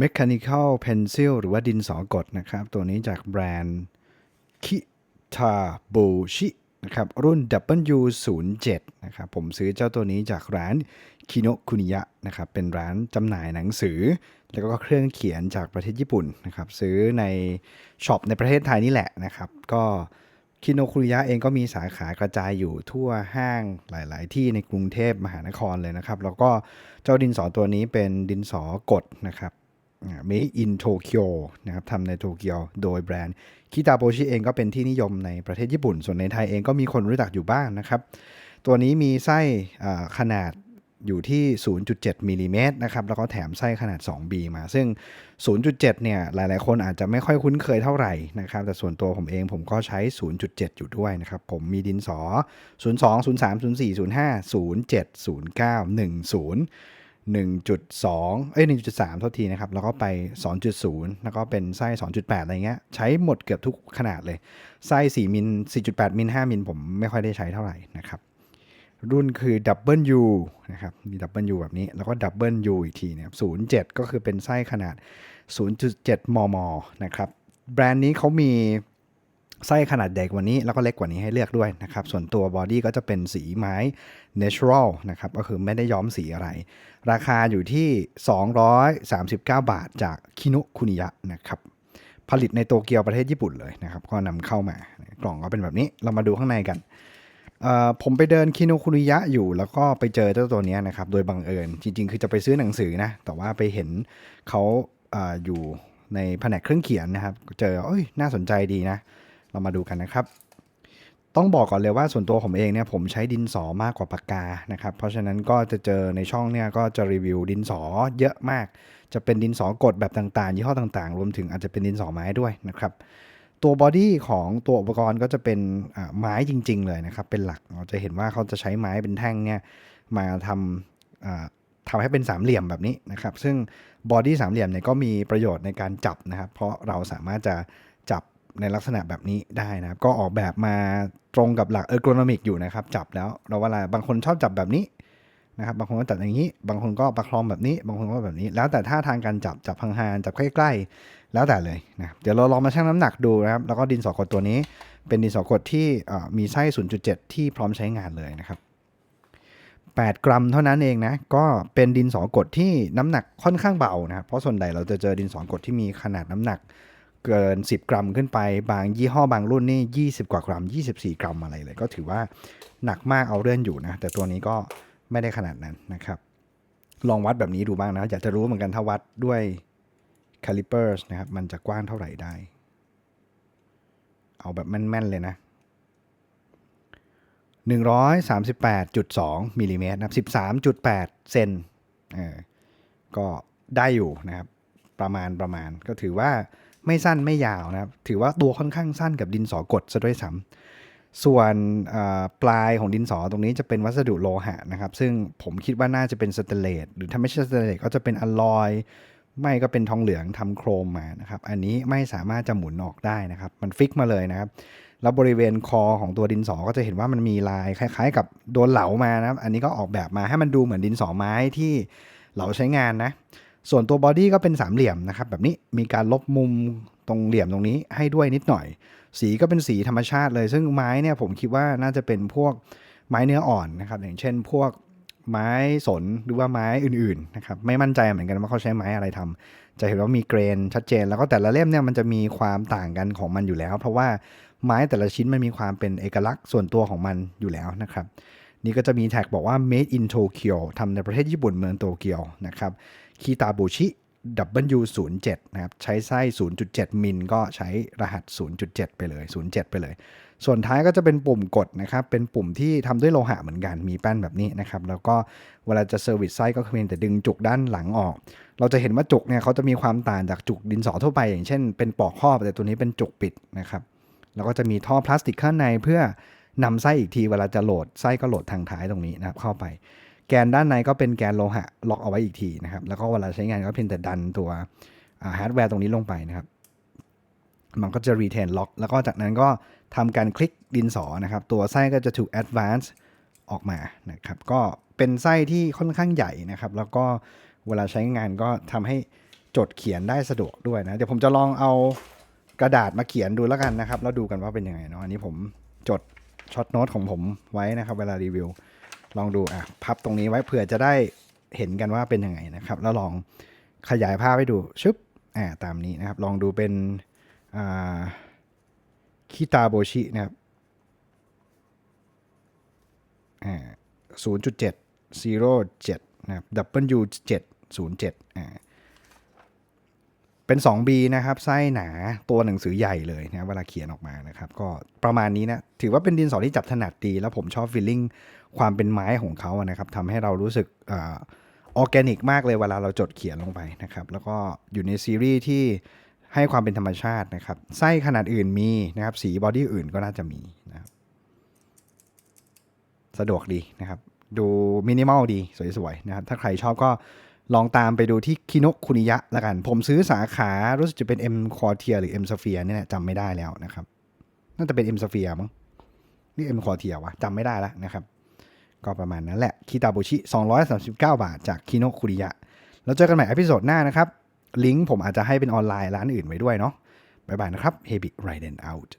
Mechanical Pencil หรือว่าดินสอกดนะครับ ตัวนี้จากแบรนด์ Kitabushi นะครับรุ่น W07 นะครับผมซื้อเจ้าตัวนี้จากร้านคิโนคุนิยะนะครับเป็นร้านจำหน่ายหนังสือ แล้วก็เครื่องเขียนจากประเทศญี่ปุ่นนะครับซื้อในช็อปในประเทศไทยนี่แหละนะครับ ก็คิโนคุนิยะเองก็มีสาขากระจายอยู่ทั่วห้างหลาย ๆ ที่ในกรุงเทพมหานครเลยนะครับ แล้วก็เจ้าดินสอตัวนี้เป็นดินสอกดนะครับ Made in Tokyo นะครับทำในโตเกียวโดยแบรนด์คิตาโ o ชิเองก็เป็นที่นิยมในประเทศญี่ปุ่น ส่วนในไทยเองก็มีคนรู้จักอยู่บ้างนะครับ ตัวนี้มีไส้ขนาดอยู่ที่ 0.7มิลลิเมตรนะครับ แล้วก็แถมไส้ขนาด 2B มา ซึ่ง 0.7 เนี่ย หลาย ๆ คนอาจจะไม่ค่อยคุ้นเคยเท่าไหร่นะครับ แต่ส่วนตัวผมเองผมก็ใช้ 0.7 อยู่ด้วยนะครับ ผมมีดินสอ 02 03 04 05 07 09 10 1.2 เอ้ย 1.3 เท่าทีนะครับ แล้วก็ไป 2.0 แล้วก็เป็นไส้ 2.8 อะไรเงี้ย ใช้หมดเกือบทุกขนาดเลย ไส้ 4 มิล 4.8 มิล 5 มิล ผมไม่ค่อยได้ใช้เท่าไหร่นะครับ รุ่นคือ W นะครับ มี W แบบนี้ แล้วก็ W อีกทีนะครับ 07 ก็คือเป็นไส้ขนาด 0.7 มม นะครับ แบรนด์นี้เขามี ไส้ขนาดใหญ่กว่านี้แล้วก็เล็กกว่านี้ให้เลือกด้วยนะครับ ส่วนตัวบอดี้ก็จะเป็นสีไม้ natural นะครับ ก็คือไม่ได้ย้อมสีอะไร ราคาอยู่ที่ 239 บาทจากคิโนคุนิยะนะครับ ผลิตในโตเกียวประเทศญี่ปุ่นเลยนะครับ ก็นำเข้ามากล่องก็เป็นแบบนี้ เรามาดูข้างในกัน ผมไปเดินคิโนคุนิยะอยู่ แล้วก็ไปเจอเจ้าตัวนี้นะครับ โดยบังเอิญ จริง ๆ คือจะไปซื้อหนังสือนะ แต่ว่าไปเห็นเขาออยู่ในแผนกเครื่องเขียนนะครับ เจอเอ้ย น่าสนใจดีนะ เรามาดูกันนะครับ ต้องบอกก่อนเลยว่าส่วนตัวผมเองเนี่ยผมใช้ดินสอมากกว่าปากกานะครับ เพราะฉะนั้นก็จะเจอในช่องเนี่ยก็จะรีวิวดินสอเยอะมาก จะเป็นดินสอกดแบบต่างๆ ยี่ห้อต่างๆ รวมถึงอาจจะเป็นดินสอไม้ด้วยนะครับตัวบอดี้ของตัวอุปกรณ์ก็จะเป็นไม้จริง ๆ เลยนะครับ เป็นหลักเราจะเห็นว่าเขาจะใช้ไม้เป็นแท่งเนี่ยมาทำทำให้เป็นสามเหลี่ยมแบบนี้นะครับ ซึ่งบอดี้สามเหลี่ยมเนี่ยก็มีประโยชน์ในการจับนะครับ เพราะเราสามารถจะจับ ในลักษณะแบบนี้ได้นะครับ ก็ออกแบบมาตรงกับหลักเออร์โกนอมิกอยู่นะครับ จับแล้วเราเวลาบางคนชอบจับแบบนี้นะครับ บางคนก็จับอย่างนี้ บางคนก็ประคองแบบนี้ บางคนก็แบบนี้ แล้วแต่ท่าทางการจับจับห่างๆจับใกล้ๆ แล้วแต่เลยนะเดี๋ยวเราลองมาชั่งน้ำหนักดูนะครับ แล้วก็ดินสอกดตัวนี้ เป็นดินสอกดที่มีไส้ 0.7 ที่พร้อมใช้งานเลยนะครับ8 กรัมเท่านั้นเองนะ ก็เป็นดินสอกดที่น้ำหนักค่อนข้างเบานะครับเพราะส่วนใหญ่เราจะเจอดินสอกดที่มีขนาดน้ำหนัก เกิน 10 กรัมขึ้นไป บางยี่ห้อบางรุ่นนี่ 20 กว่ากรัม 24 กรัมอะไรเลย ก็ถือว่าหนักมากเอาเรื่องอยู่นะ แต่ตัวนี้ก็ไม่ได้ขนาดนั้นนะครับ ลองวัดแบบนี้ดูบ้างนะ อยากจะรู้เหมือนกันถ้าวัดด้วย calipers นะครับ มันจะกว้างเท่าไหร่ได้ เอาแบบแม่น ๆ เลยนะ138.2มิลลิเมตรนะครับ13.8 เซนเออก็ได้อยู่นะครับ ประมาณประมาณก็ถือว่า ไม่สั้นไม่ยาวนะครับ ถือว่าตัวค่อนข้างสั้นกับดินสอกดซะด้วยซ้ำส่วนปลายของดินสอตรงนี้จะเป็นวัสดุโลหะนะครับ ซึ่งผมคิดว่าน่าจะเป็นสเตเลสหรือถ้าไม่ใช่สเตเลสก็จะเป็นอลลอยไม่ก็เป็นทองเหลืองทำโครมมานะครับ อันนี้ไม่สามารถจะหมุนออกได้นะครับ มันฟิกมาเลยนะครับ แล้วบริเวณคอของตัวดินสอก็จะเห็นว่ามันมีลายคล้าย ๆ กับโดนเหลามานะครับ อันนี้ก็ออกแบบมาให้มันดูเหมือนดินสอไม้ที่เหลาใช้งานนะ ส่วนตัวบอดี้ก็เป็นสามเหลี่ยมนะครับแบบนี้มีการลบมุมตรงเหลี่ยมตรงนี้ให้ด้วยนิดหน่อย สีก็เป็นสีธรรมชาติเลย ซึ่งไม้เนี่ยผมคิดว่าน่าจะเป็นพวกไม้เนื้ออ่อนนะครับอย่างเช่นพวกไม้สนหรือว่าไม้อื่นๆนะครับไม่มั่นใจเหมือนกันว่าเขาใช้ไม้อะไรทำจะเห็นว่ามีเกรนชัดเจน แล้วก็แต่ละเล่มเนี่ยมันจะมีความต่างกันของมันอยู่แล้ว เพราะว่าไม้แต่ละชิ้นมันมีความเป็นเอกลักษณ์ส่วนตัวของมันอยู่แล้วนะครับ นี่ก็จะมีแท็กบอกว่า made in Tokyo ทำในประเทศญี่ปุ่นเมืองโตเกียวนะครับคิตาบุชิ W07 นะครับใช้ไส้ 0.7 มิลก็ใช้รหัส 0.7 ไปเลย 07 ไปเลย ส่วนท้ายก็จะเป็นปุ่มกดนะครับ เป็นปุ่มที่ทำด้วยโลหะเหมือนกัน มีแป้นแบบนี้นะครับ แล้วก็เวลาจะเซอร์วิสไส้ก็เพียงแต่ดึงจุกด้านหลังออก เราจะเห็นว่าจุกเนี่ยเขาจะมีความต่างจากจุกดินสอทั่วไป อย่างเช่นเป็นปอกครอบ แต่ตัวนี้เป็นจุกปิดนะครับ แล้วก็จะมีท่อพลาสติกข้างในเพื่อ นำไส้อีกทีเวลาจะโหลดไส้ก็โหลดทางท้ายตรงนี้นะครับเข้าไป แกนด้านในก็เป็นแกนโลหะล็อกเอาไว้อีกทีนะครับ แล้วก็เวลาใช้งานก็เพียงแต่ดันตัวฮาร์ดแวร์ตรงนี้ลงไปนะครับมันก็จะ retain lock แล้วก็จากนั้นก็ทำการคลิกดินสอนะครับ ตัวไส้ก็จะถูก advance ออกมานะครับ ก็เป็นไส้ที่ค่อนข้างใหญ่นะครับ แล้วก็เวลาใช้งานก็ทำให้จดเขียนได้สะดวกด้วยนะ เดี๋ยวผมจะลองเอากระดาษมาเขียนดูแล้วกันนะครับ แล้วดูกันว่าเป็นยังไงเนาะ อันนี้ผมจด ช็อตโน้ตของผมไว้นะครับ เวลารีวิว ลองดูอะพับตรงนี้ไว้เผื่อจะได้เห็นกันว่าเป็นยังไงนะครับ แล้วลองขยายภาพให้ดูชึบอ่าตามนี้นะครับ ลองดูเป็นอ่าคิตาโบชินะครับอ่าศูนย์จุดเจ็ดซีโร่เจ็ดนะครับ W เจ็ดศูนย์เจ็ดอ่า เป็น 2B นะครับไส้หนาตัวหนังสือใหญ่เลยนะเวลาเขียนออกมานะครับ ก็ประมาณนี้นะถือว่าเป็นดินสอที่จับถนัดดี แล้วผมชอบฟีลลิ่งความเป็นไม้ของเขานะครับทำให้เรารู้สึกออร์แกนิกมากเลยเวลาเราจดเขียนลงไปนะครับแล้วก็อยู่ในซีรีส์ที่ให้ความเป็นธรรมชาตินะครับไส้ขนาดอื่นมีนะครับ สีบอดี้อื่นก็น่าจะมีนะครับสะดวกดีนะครับ ดูมินิมอลดีสวยๆนะครับ ถ้าใครชอบก็ ลองตามไปดูที่คิโนคุนิยะละกัน ผมซื้อสาขารู้สึกจะเป็น M q u a r t i e r หรือ M Sphere เนี่ยแหละจำไม่ได้แล้วนะครับ น่าจะเป็น M Sphere มั้งนี่ M q u a r t i e r วะจำไม่ได้แล้วนะครับ ก็ประมาณนั้นแหละคิตาบุชิ 239 บาท จากคิโนคุนิยะ แล้วเจอกันใหม่อพิโซดหน้านะครับ ลิงก์ผมอาจจะให้เป็นออนไลน์ร้านอื่นไว้ด้วยเนาะบ๊ายบายนะครับ h e b i Riden out